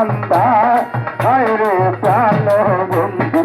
কান্দা হায় রে প্রাণ বন্ধু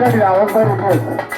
i Australia, over the